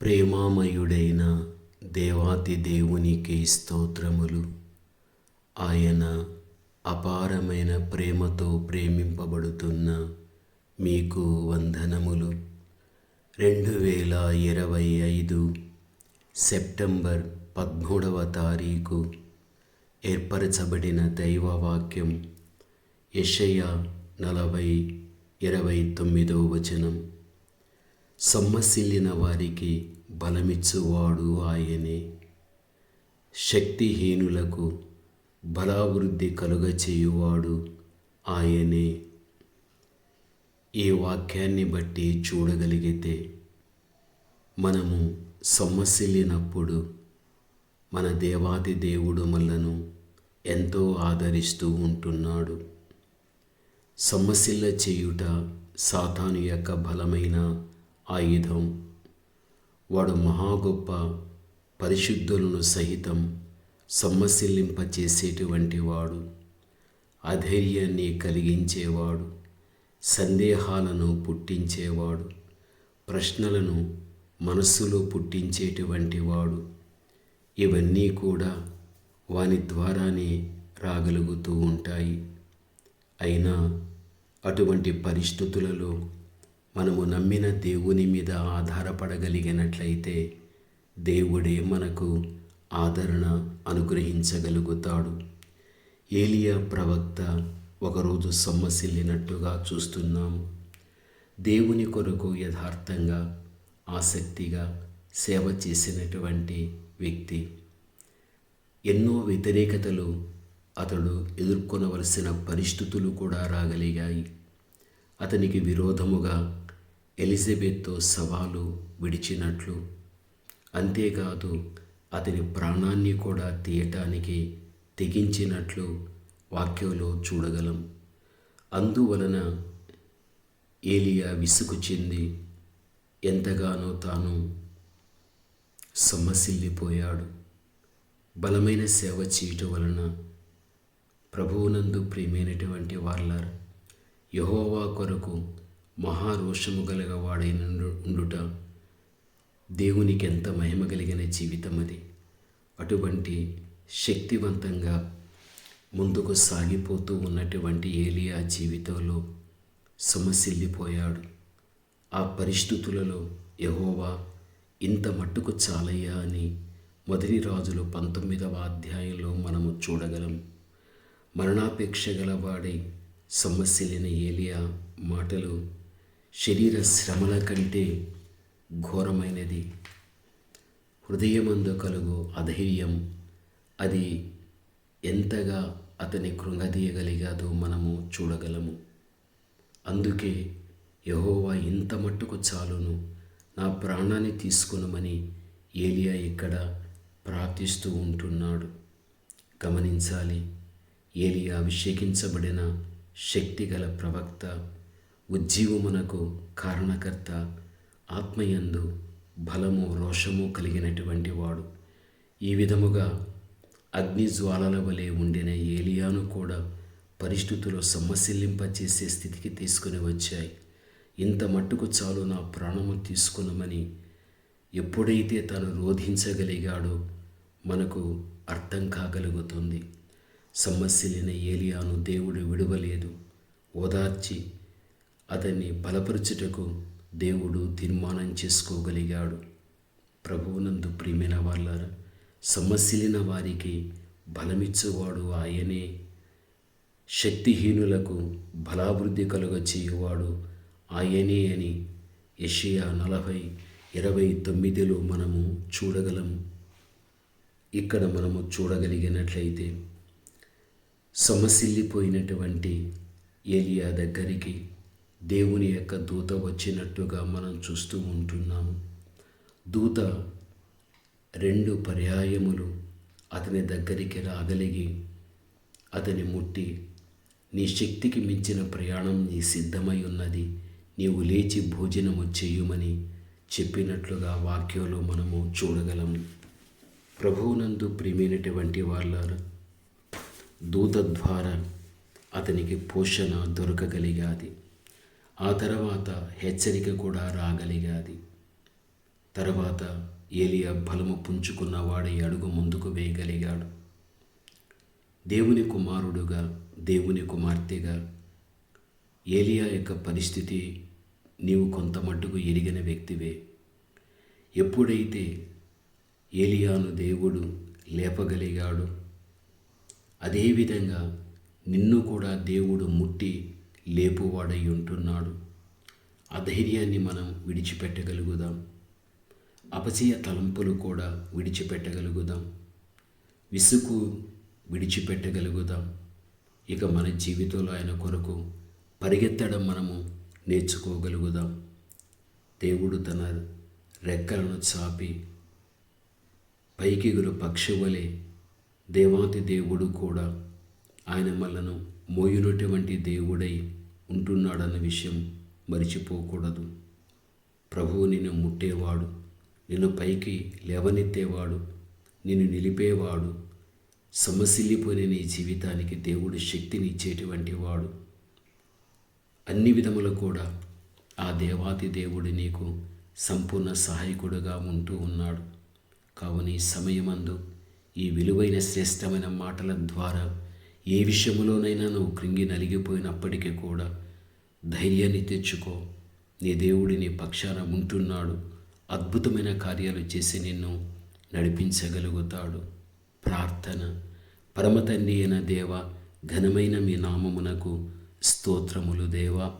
ప్రేమామయుడైన దేవాతి దేవునికి స్తోత్రములు. ఆయన అపారమైన ప్రేమతో ప్రేమింపబడుతున్న మీకు వందనములు. రెండు వేల ఇరవై ఐదు సెప్టెంబర్ పదమూడవ తారీఖు ఏర్పరచబడిన దైవవాక్యం యషయ నలభై ఇరవై తొమ్మిదో వచనం. సొమ్మసిల్లిన వారికి బలమిచ్చువాడు ఆయనే. శక్తిహీనులకు బలాభివృద్ధి కలుగచేయువాడు ఆయనే. ఈ వాక్యాన్ని బట్టి చూడగలిగితే మనము సొమ్మసిల్లినప్పుడు మన దేవాది దేవుడు మనలను ఎంతో ఆదరిస్తూ ఉంటున్నాడు. సొమ్మసిల్ల చేయుట సాతాను యొక్క బలమైన ఆయుధం. వాడు మహా గొప్ప పరిశుద్ధులను సహితం సొమ్మసిల్లింపచేసేటువంటి వాడు. అధైర్యాన్ని కలిగించేవాడు. సందేహాలను పుట్టించేవాడు. ప్రశ్నలను మనస్సులో పుట్టించేటువంటి వాడు. ఇవన్నీ కూడా వాని ద్వారానే రాగలుగుతూ ఉంటాయి. అయినా అటువంటి పరిస్థితులలో మనము నమ్మిన దేవుని మీద ఆధారపడగలిగినట్లయితే దేవుడే మనకు ఆదరణ అనుగ్రహించగలుగుతాడు. ఏలియా ప్రవక్త ఒకరోజు సొమ్మసిల్లినట్టుగా చూస్తున్నాము దేవుని కొరకు యథార్థంగా ఆసక్తిగా సేవ చేసినటువంటి వ్యక్తి. ఎన్నో వ్యతిరేకతలు అతడు ఎదుర్కొనవలసిన పరిస్థితులు కూడా రాగలిగాయి. అతనికి విరోధముగా ఎలిజబెత్తో సవాలు విడిచినట్లు. అంతేకాదు అతని ప్రాణాన్ని కూడా తీయటానికి తెగించినట్లు వాక్యంలో చూడగలం. అందువలన ఏలియా విసుగు చెంది ఎంతగానో తాను సొమ్మసిల్లిపోయాడు బలమైన సేవ చేయటం వలన ప్రభువునందు ప్రియమైనటువంటి వాళ్ళారు యహోవా కొరకు మహారోషము గలగవాడైన ఉండుట దేవునికి ఎంత మహిమ కలిగిన జీవితం అది. అటువంటి శక్తివంతంగా ముందుకు సాగిపోతూ ఉన్నటువంటి ఏలియా జీవితంలో సమస్యల్లిపోయాడు ఆ పరిస్థితులలో యహోవా ఇంత మట్టుకు చాలయ్యా అని మొదటి రాజులు పంతొమ్మిదవ అధ్యాయంలో మనము చూడగలం. మరణాపేక్ష గలవాడై సొమ్మసిల్లిన ఏలియా మాటలు శరీర శ్రమల కంటే ఘోరమైనది. హృదయమందు కలుగు అధైర్యం అది ఎంతగా అతని కృంగదీయగలిగాదో మనము చూడగలము. అందుకే యహోవా ఇంత మట్టుకు చాలును నా ప్రాణాన్ని తీసుకునమని ఏలియా ఇక్కడ ప్రార్థిస్తూ ఉంటున్నాడు. గమనించాలి ఏలియా అభిషేకించబడిన శక్తిగల ప్రవక్త ఉజ్జీవమునకు కారణకర్త ఆత్మయందు బలము రోషము కలిగినటువంటి వాడు. ఈ విధముగా అగ్ని జ్వాలల వలె ఉండిన ఏలియాను కూడా పరిస్థితులు సమ్మసిల్లింపచేసే స్థితికి తీసుకుని వచ్చాయి. ఇంత మట్టుకు చాలు నా ప్రాణము తీసుకున్నామని ఎప్పుడైతే తను రోధించగలిగాడో మనకు అర్థం కాగలుగుతుంది. సమస్యలైన ఏలియాను దేవుడు విడవలేదు. ఓదార్చి అతన్ని బలపరచుటకు దేవుడు తీర్మానం చేసుకోగలిగాడు. ప్రభువునందు ప్రియమైన వాళ్ళారా సమస్యలైన వారికి బలమిచ్చేవాడు ఆయనే. శక్తిహీనులకు బలాభివృద్ధి కలుగ చేయువాడు ఆయనే అని యషియా నలభై ఇరవై తొమ్మిదిలో మనము చూడగలము ఇక్కడ మనము చూడగలిగినట్లయితే సమసిల్లిపోయినటువంటి ఏలియా దగ్గరికి దేవుని యొక్క దూత వచ్చినట్టుగా మనం చూస్తూ ఉంటున్నాము. దూత రెండు పర్యాయములు అతని దగ్గరికి రాగలిగి అతని ముట్టి నీ శక్తికి మించిన ప్రయాణం నీ సిద్ధమై ఉన్నది. నీవు లేచి భోజనము చేయుమని చెప్పినట్లుగా వాక్యంలో మనము చూడగలము ప్రభువునందు ప్రియమైనటువంటి వాళ్ళ దూత ద్వారా అతనికి పోషణ దొరకగలిగాది. ఆ తర్వాత హెచ్చరిక కూడా రాగలిగాది. తర్వాత ఏలియా బలము పుంజుకున్న వాడి అడుగు ముందుకు వేయగలిగాడు. దేవుని కుమారుడుగా దేవుని కుమార్తెగా ఏలియా యొక్క పరిస్థితి నీవు కొంత మట్టుకు ఎరిగిన వ్యక్తివే. ఎప్పుడైతే ఏలియాను దేవుడు లేపగలిగాడు అదేవిధంగా నిన్ను కూడా దేవుడు ముట్టి లేపువాడై ఉంటున్నాడు. ఆ ధైర్యాన్ని మనం విడిచిపెట్టగలుగుదాం. అపచయ తలంపులు కూడా విడిచిపెట్టగలుగుదాం. విసుగు విడిచిపెట్టగలుగుదాం. ఇక మన జీవితంలో ఆయన కొరకు పరిగెత్తడం మనము నేర్చుకోగలుగుదాం. దేవుడు తన రెక్కలను చాపి పైకిగురు పక్షువలే దేవాతి దేవుడు కూడా ఆయన మనను మోయునటువంటి దేవుడై ఉంటున్నాడన్న విషయం మరిచిపోకూడదు. ప్రభువు నిన్ను ముట్టేవాడు నిన్ను పైకి లేవనెత్తేవాడు నిన్ను నిలిపేవాడు సమస్యలిపోయిన నీ జీవితానికి దేవుడు శక్తిని ఇచ్చేటువంటి వాడు. అన్ని విధములు కూడా ఆ దేవాతి దేవుడు నీకు సంపూర్ణ సహాయకుడుగా ఉంటూ ఉన్నాడు. కావున ఈ సమయమందు ఈ విలువైన శ్రేష్టమైన మాటల ద్వారా ఏ విషయంలోనైనా నువ్వు కృంగి నలిగిపోయినప్పటికీ కూడా ధైర్యాన్ని తెచ్చుకో. నీ దేవుడి నీ పక్షాన ఉంటున్నాడు. అద్భుతమైన కార్యాలు చేసి నిన్ను నడిపించగలుగుతాడు. ప్రార్థన. పరమతండ్రి అయిన దేవ ఘనమైన మీ నామమునకు స్తోత్రములు దేవ.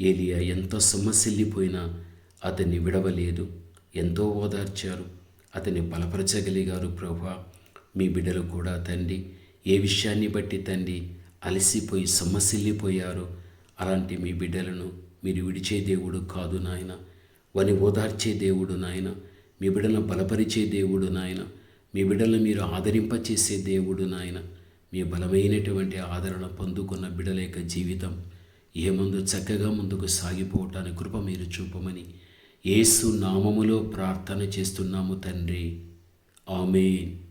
ఏలియా ఎంతో సొమ్మసిల్లిపోయినా అతన్ని విడవలేదు. ఎంతో ఓదార్చారు. అతన్ని బలపరచగలిగారు ప్రభా. మీ బిడ్డలు కూడా తండ్రి ఏ విషయాన్ని బట్టి తండ్రి అలసిపోయి సొమ్మసిల్లిపోయారో అలాంటి మీ బిడ్డలను మీరు విడిచే దేవుడు కాదు నాయన. వాని ఓదార్చే దేవుడు నాయన. మీ బిడ్డలను బలపరిచే దేవుడు నాయన. మీ బిడ్డలను మీరు ఆదరింపచేసే దేవుడు నాయన. మీ బలమైనటువంటి ఆదరణ పొందుకున్న బిడ్డల యొక్క జీవితం ఏ ముందు చక్కగా ముందుకు సాగిపోవటానికి కృప మీరు చూపమని ఏసు నామములో ప్రార్థన చేస్తున్నాము తండ్రి. ఆమెన్.